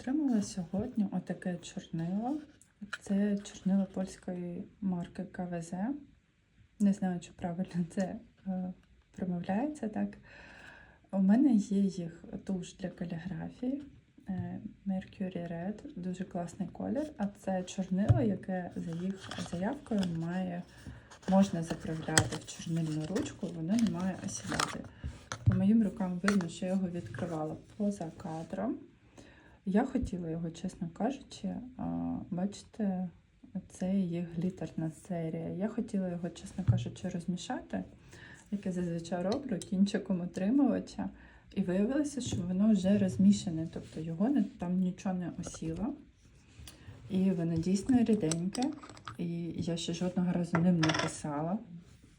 Отримала сьогодні отаке чорнило. Це чорнило польської марки КВЗ. Не знаю, чи правильно це е, промовляється так. У мене є їх туш для каліграфії е, Mercury Red, дуже класний колір. А це чорнило, яке за їх заявкою має, можна заправляти в чорнильну ручку, воно не має осідати. По моїм рукам видно, що я його відкривала поза кадром. Я хотіла його, чесно кажучи, бачите, це їх глітерна серія. Я хотіла його, чесно кажучи, розмішати, як я зазвичай роблю, кінчиком отримувача. І виявилося, що воно вже розмішане, тобто його не, там нічого не осіло. І воно дійсно ріденьке. І я ще жодного разу ним не писала.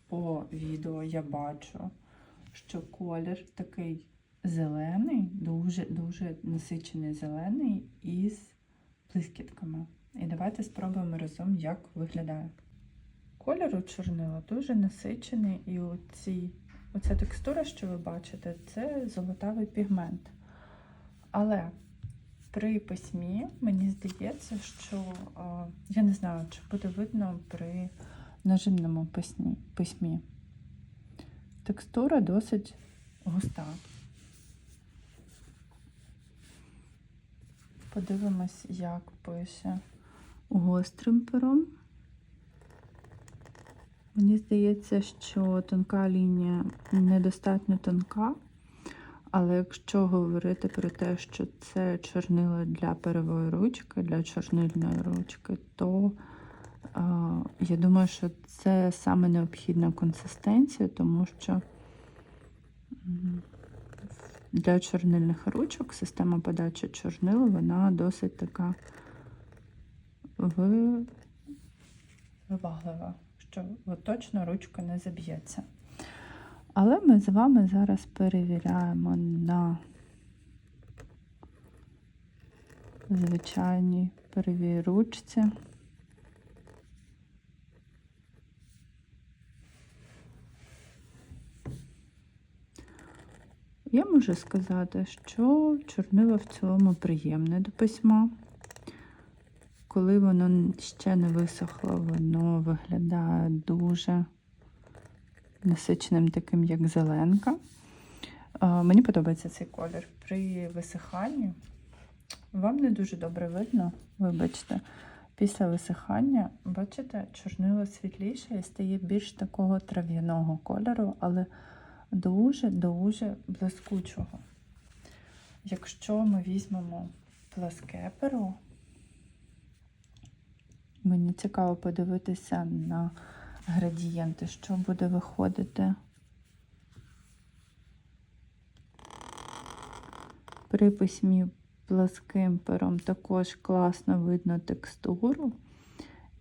По відео я бачу, що колір такий зелений, дуже-дуже насичений зелений із блискітками. І давайте спробуємо разом, як виглядає. Колір у чорнила дуже насичений, і оці, оця текстура, що ви бачите, це золотавий пігмент. Але при письмі мені здається, що а, я не знаю, чи буде видно при нажимному письмі. Текстура досить густа. Подивимось, як пише гострим пером. Мені здається, що тонка лінія недостатньо тонка, але якщо говорити про те, що це чорнило для перової ручки, для чорнильної ручки, то е, я думаю, що це саме необхідна консистенція, тому що для чорнильних ручок система подачі чорнил, вона досить така виваглива, що точно ручка не заб'ється. Але ми з вами зараз перевіряємо на звичайній первій ручці. Я можу сказати, що чорнило в цілому приємне до письма. Коли воно ще не висохло, воно виглядає дуже насиченим, таким, як зеленка. Мені подобається цей колір. При висиханні вам не дуже добре видно, вибачте, після висихання, бачите, чорнило світліше і стає більш такого трав'яного кольору, але дуже-дуже блискучого. Якщо ми візьмемо пласке перо, мені цікаво подивитися на градієнти, що буде виходити. При письмі пласким пером також класно видно текстуру.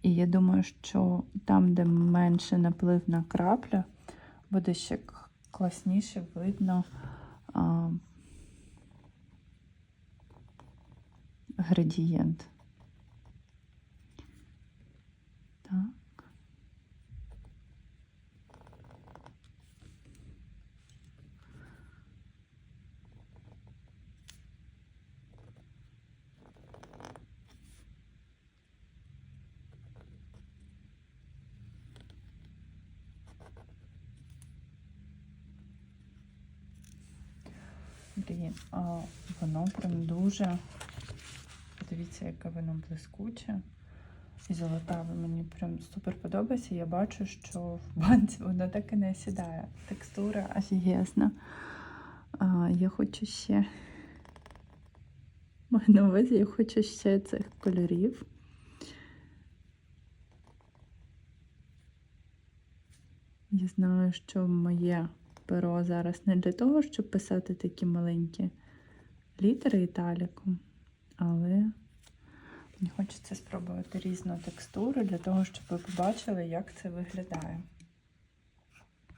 І я думаю, що там, де менше напливна крапля, буде ще класніше видно а, градієнт. Так. Блін, а воно прям дуже. Подивіться, яке воно блискуче. І золотаве мені прям супер подобається. Я бачу, що в банці воно так і не сідає. Текстура офігезна. А, Я хочу ще. Маю на увазі, я хочу ще цих кольорів. Я знаю, що моє перо зараз не для того, щоб писати такі маленькі літери італіком, але мені хочеться спробувати різну текстуру для того, щоб ви побачили, як це виглядає.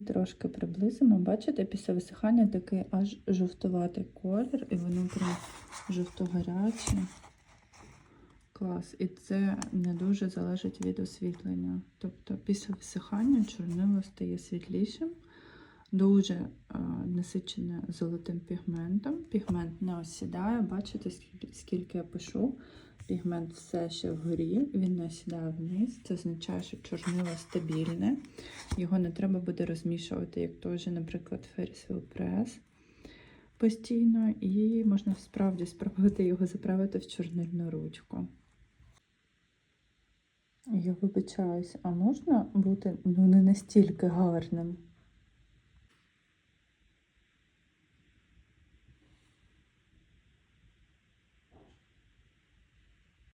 Трошки приблизимо, бачите, після висихання такий аж жовтуватий колір, і воно прям жовто-гаряче. Клас. І це не дуже залежить від освітлення. Тобто після висихання чорнило стає світлішим, дуже е, насичене золотим пігментом. Пігмент не осідає. Бачите, скільки, я пишу. Пігмент все ще вгорі, він не осідає вниз. Це означає, що чорнило стабільне. Його не треба буде розмішувати, як теж, наприклад, Ferris Press постійно. І можна справді спробувати його заправити в чорнильну ручку. Я вибачаюсь, а можна бути ну, не настільки гарним?